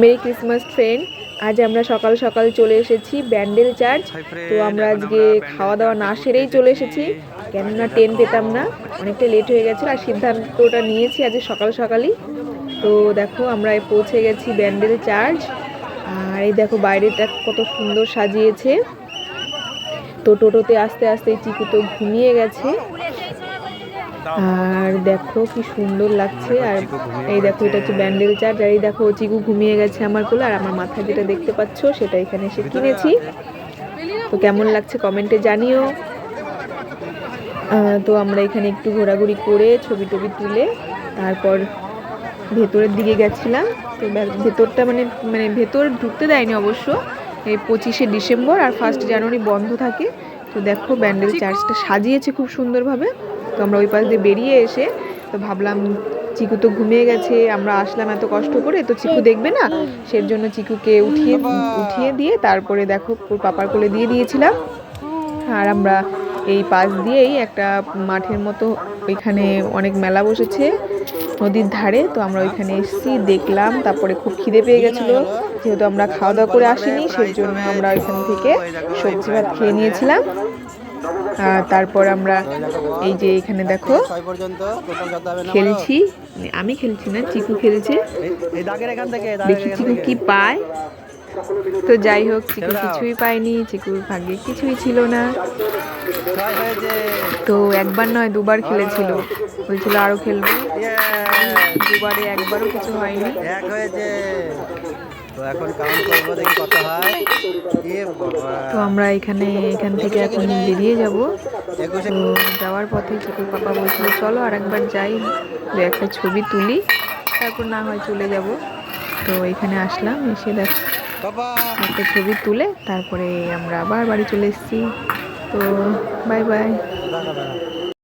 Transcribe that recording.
Merry Christmas friend আজ আমরা সকাল সকাল চলে এসেছি ব্যান্ডেল চার্চ তো আমরা আজকে খাওয়া দাওয়া না সেরেই চলে এসেছি। কেননা ট্রেন পেতাম না অনেকটা লেট হয়ে গেছিল আর সিদ্ধান্তটা নিয়েছি আজকে সকাল সকালই। তো দেখো আমরা পৌঁছে গেছি ব্যান্ডেল চার্চ আর এই দেখো বাইরেটা কত সুন্দর সাজিয়েছে। তো টোটোতে আস্তে আস্তে চিকু তো ঘুমিয়ে গেছে। আর দেখো কি সুন্দর লাগছে। আর এই দেখো এটা হচ্ছে ব্যান্ডেল চার্জ আর এই দেখো চিকু ঘুমিয়ে গেছে আমার কোলে। আর আমার মাথায় যেটা দেখতে পাচ্ছ সেটা এখানে এসে কিনেছি। তো কেমন লাগছে কমেন্টে জানিও। আহ, তো আমরা এখানে একটু ঘোরাঘুরি করে ছবি টবি তুলে তারপর ভেতরের দিকে গেছিলাম। তো ভেতরটা মানে মানে ভেতর ঢুকতে দেয়নি অবশ্য। এই পঁচিশে ডিসেম্বর আর ফার্স্ট জানুয়ারি বন্ধ থাকে। তো দেখো ব্যান্ডেল চার্চটা সাজিয়েছে খুব সুন্দরভাবে। তো আমরা ওই পাশ দিয়ে বেরিয়ে এসে তো ভাবলাম, চিকু তো ঘুমিয়ে গেছে, আমরা আসলাম এত কষ্ট করে, তো চিকু দেখবে না? সের জন্য চিকুকে উঠিয়ে উঠিয়ে দিয়ে তারপরে দেখো পাপার কোলে দিয়ে দিয়েছিলাম। আর আমরা এই পাশ দিয়েই একটা মাঠের মতো ওইখানে অনেক মেলা বসেছে নদীর ধারে, তো আমরা ওইখানে এসেছি, দেখলাম, তারপরে খুব খিদে পেয়ে গেছিল। যেহেতু আমরা খাওয়া দাওয়া করে আসিনি, সেই জন্য আমরা ওইখান থেকে সবজি ভাত খেয়ে নিয়েছিলাম। তারপর আমরা এই যে এখানে দেখো খেলছি। আমি খেলছি না চিকু খেলছে। দেখি চিকু কি পায়। তো যাই হোক চিকু কিছুই পায়নি চিকুর ভাগ্যে কিছুই ছিল না। তো একবার নয় দুবার খেলেছিল। বলছিল আরও খেলব। দুবারে একবারও কিছু হয়নি। এক হয়েছে। তো এখন কাউন্ট করব দেখি কত হয়। তো আমরা এখানে এখান থেকে এখন বেরিয়ে যাব। তো যাওয়ার পথে চিকুর পাপা বলছিল চলো আর একবার যাই দু একটা ছবি তুলি তারপর না হয় চলে যাব। তো এখানে আসলাম এসে দেখ। একটা ছবি তুলে তারপরে আমরা আবার বাড়ি চলে এসেছি। তো বাই বাই